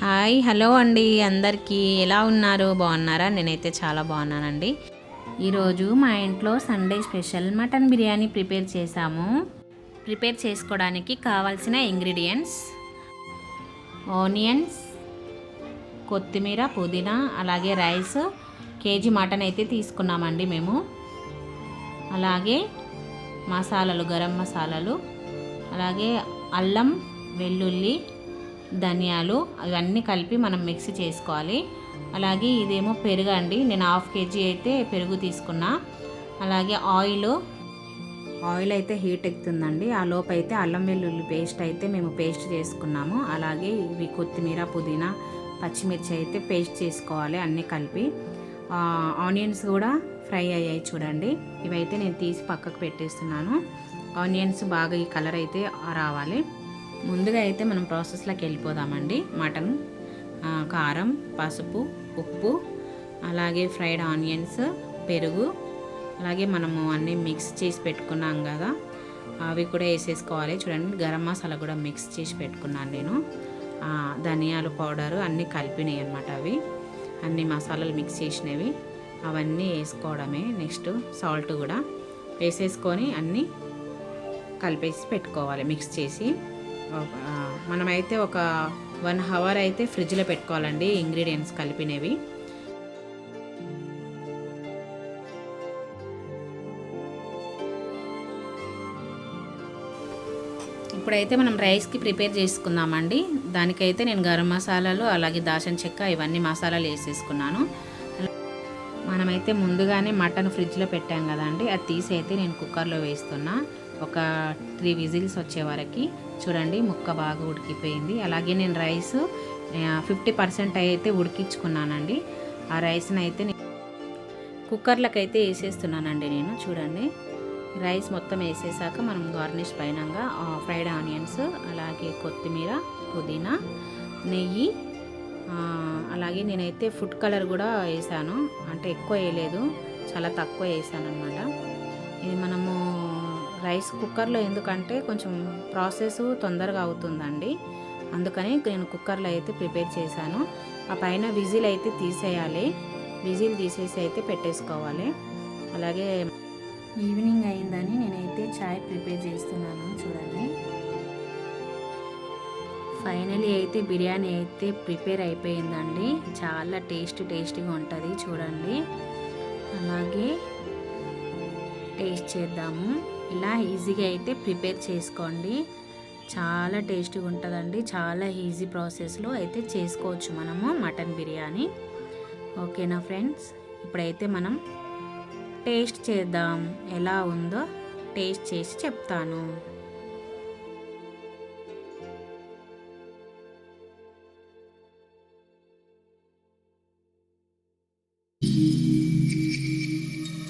Hi hello అండి అందరికీ. ఎలా ఉన్నారు? బాగున్నారా? నేనైతే చాలా బాగున్నానండి. ఈరోజు మా ఇంట్లో Sunday special mutton biryani prepare చేశాము. ప్రిపేర్ చేసుకోవడానికి కావాల్సిన ఇంగ్రీడియంట్స్ ఆనియన్స్ కొత్తిమీర పుదీనా అలాగే రైస్ కేజీ మటన్ అయితే తీసుకున్నామండి మేము. అలాగే మసాలాలు గరం మసాలాలు అలాగే అల్లం వెల్లుల్లి ధనియాలు అవన్నీ కలిపి మనం మిక్స్ చేసుకోవాలి. అలాగే ఇదేమో పెరుగు అండి నేను హాఫ్ కేజీ అయితే పెరుగు తీసుకున్నా. అలాగే ఆయిల్ ఆయిల్ అయితే హీట్ ఎక్కుతుందండి ఆ లోపైతే అల్లం వెల్లుల్లి పేస్ట్ అయితే మేము పేస్ట్ చేసుకున్నాము. అలాగే ఇవి కొత్తిమీర పుదీనా పచ్చిమిర్చి అయితే పేస్ట్ చేసుకోవాలి అన్నీ కలిపి. ఆనియన్స్ కూడా ఫ్రై అయ్యాయి చూడండి. ఇవైతే నేను తీసి పక్కకు పెట్టేస్తున్నాను. ఆనియన్స్ బాగా ఈ కలర్ అయితే రావాలి. ముందుగా అయితే మనం ప్రాసెస్లోకి వెళ్ళిపోదామండి. మటన్ కారం పసుపు ఉప్పు అలాగే ఫ్రైడ్ ఆనియన్స్ పెరుగు అలాగే మనము అన్నీ మిక్స్ చేసి పెట్టుకున్నాం కదా. అవి కూడా వేసేసుకోవాలి. చూడండి గరం మసాలా కూడా మిక్స్ చేసి పెట్టుకున్నాను నేను. ధనియాలు ధనియాల పౌడరు అన్నీ కలిపినాయి అనమాట అవి. అన్ని మసాలాలు మిక్స్ చేసినవి. అవన్నీ వేసుకోవడమే నెక్స్ట్ సాల్ట్ కూడా. వేసేసుకొని అన్నీ కలిపేసి పెట్టుకోవాలి మిక్స్ చేసి. మనమైతే ఒక వన్ అవర్ అయితే ఫ్రిడ్జ్లో పెట్టుకోవాలండి ఇంగ్రీడియంట్స్ కలిపినవి. ఇప్పుడైతే మనం రైస్కి ప్రిపేర్ చేసుకుందామండి. దానికైతే నేను గరం మసాలాలు అలాగే దాచిన చెక్క ఇవన్నీ మసాలాలు వేసేసుకున్నాను. మనమైతే ముందుగానే మటన్ ఫ్రిడ్జ్లో పెట్టాం కదండి. అది తీసి అయితే నేను కుక్కర్లో వేస్తున్నా. ఒక త్రీ విజిల్స్ వచ్చే వరకు. చూడండి ముక్క బాగా ఉడికిపోయింది. అలాగే నేను రైస్ ఫిఫ్టీ పర్సెంట్ అయితే ఉడికించుకున్నానండి. ఆ రైస్ని అయితే నేను కుక్కర్లకు అయితే వేసేస్తున్నానండి నేను. చూడండి రైస్ మొత్తం వేసేసాక మనం గార్నిష్ పైనంగా ఫ్రైడ్ ఆనియన్స్ అలాగే కొత్తిమీర పుదీనా నెయ్యి అలాగే నేనైతే ఫుడ్ కలర్ కూడా వేసాను. అంటే ఎక్కువ వేయలేదు చాలా తక్కువ వేసాను అనమాట ఇది మనము రైస్ కుక్కర్లో ఎందుకంటే కొంచెం ప్రాసెస్ తొందరగా అవుతుందండి. అందుకని నేను కుక్కర్లో అయితే ప్రిపేర్ చేశాను. ఆ పైన విజిల్ అయితే తీసేయాలి. విజిల్ తీసేసి అయితే పెట్టేసుకోవాలి. అలాగే ఈవినింగ్ అయిందని నేనైతే చాయ్ ప్రిపేర్ చేస్తున్నాను. చూడండి. ఫైనలీ అయితే బిర్యానీ అయితే ప్రిపేర్ అయిపోయిందండి. చాలా టేస్ట్ టేస్టీగా ఉంటుంది చూడండి. అలాగే టేస్ట్ చేద్దాము. ఇలా ఈజీగా అయితే ప్రిపేర్ చేసుకోండి. చాలా టేస్టీగా ఉంటుందండి. చాలా ఈజీ ప్రాసెస్లో అయితే చేసుకోవచ్చు మనము మటన్ బిర్యానీ. ఓకేనా ఫ్రెండ్స్? ఇప్పుడైతే మనం టేస్ట్ చేద్దాం. ఎలా ఉందో టేస్ట్ చేసి చెప్తాను. うん。